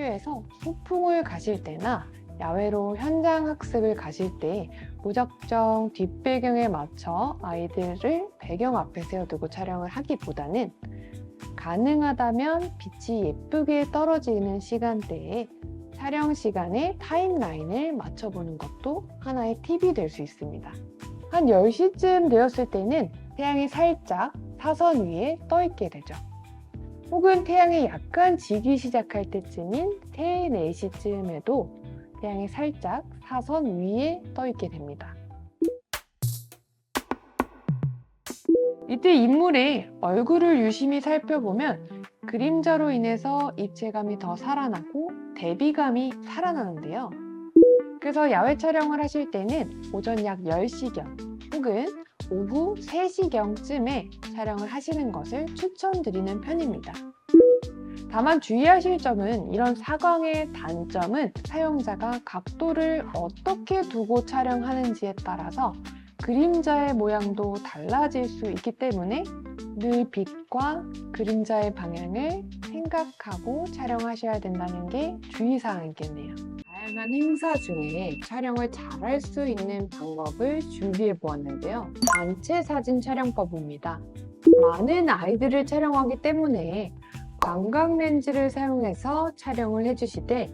학교에서 소풍을 가실 때나 야외로 현장 학습을 가실 때 무작정 뒷배경에 맞춰 아이들을 배경 앞에 세워두고 촬영을 하기보다는 가능하다면 빛이 예쁘게 떨어지는 시간대에 촬영 시간에 타임라인을 맞춰보는 것도 하나의 팁이 될 수 있습니다. 한 10시쯤 되었을 때는 태양이 살짝 사선 위에 떠 있게 되죠. 혹은 태양이 약간 지기 시작할 때쯤인 3, 4시쯤에도 태양이 살짝 사선 위에 떠 있게 됩니다. 이때 인물의 얼굴을 유심히 살펴보면 그림자로 인해서 입체감이 더 살아나고 대비감이 살아나는데요. 그래서 야외 촬영을 하실 때는 오전 약 10시경 혹은 오후 3시경쯤에 촬영을 하시는 것을 추천드리는 편입니다. 다만 주의하실 점은 이런 사광의 단점은 사용자가 각도를 어떻게 두고 촬영하는지에 따라서 그림자의 모양도 달라질 수 있기 때문에 늘 빛과 그림자의 방향을 생각하고 촬영하셔야 된다는 게 주의사항이겠네요. 다양한 행사 중에 촬영을 잘할 수 있는 방법을 준비해 보았는데요. 단체 사진 촬영법입니다. 많은 아이들을 촬영하기 때문에 광각 렌즈를 사용해서 촬영을 해주시되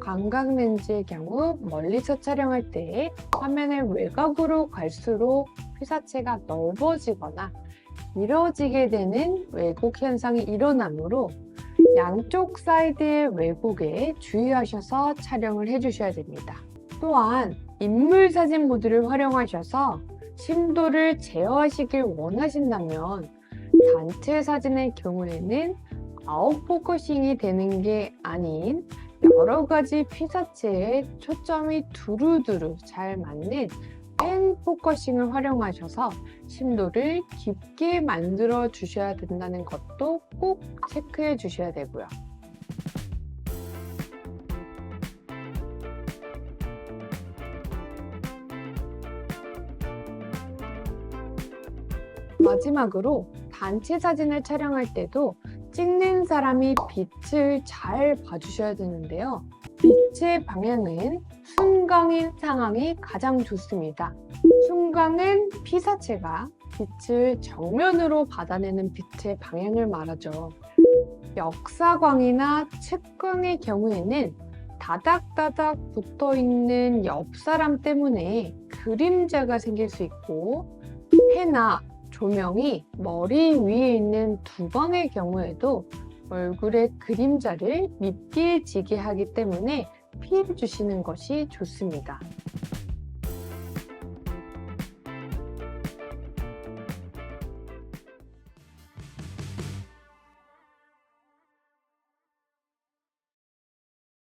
광각 렌즈의 경우 멀리서 촬영할 때 화면의 외곽으로 갈수록 피사체가 넓어지거나 길어지게 되는 왜곡 현상이 일어나므로 양쪽 사이드의 왜곡에 주의하셔서 촬영을 해주셔야 됩니다. 또한 인물 사진 모드를 활용하셔서 심도를 제어하시길 원하신다면 단체 사진의 경우에는 아웃 포커싱이 되는 게 아닌 여러 가지 피사체에 초점이 두루두루 잘 맞는 pen 포커싱을 활용하셔서 심도를 깊게 만들어 주셔야 된다는 것도 꼭 체크해 주셔야 되고요. 마지막으로 단체 사진을 촬영할 때도 찍는 사람이 빛을 잘 봐주셔야 되는데요. 빛의 방향은 순광인 상황이 가장 좋습니다. 순광은 피사체가 빛을 정면으로 받아내는 빛의 방향을 말하죠. 역사광이나 측광의 경우에는 다닥다닥 붙어 있는 옆 사람 때문에 그림자가 생길 수 있고 해나 조명이 머리 위에 있는 두광의 경우에도 얼굴의 그림자를 밉게 지게 하기 때문에 피해 주시는 것이 좋습니다.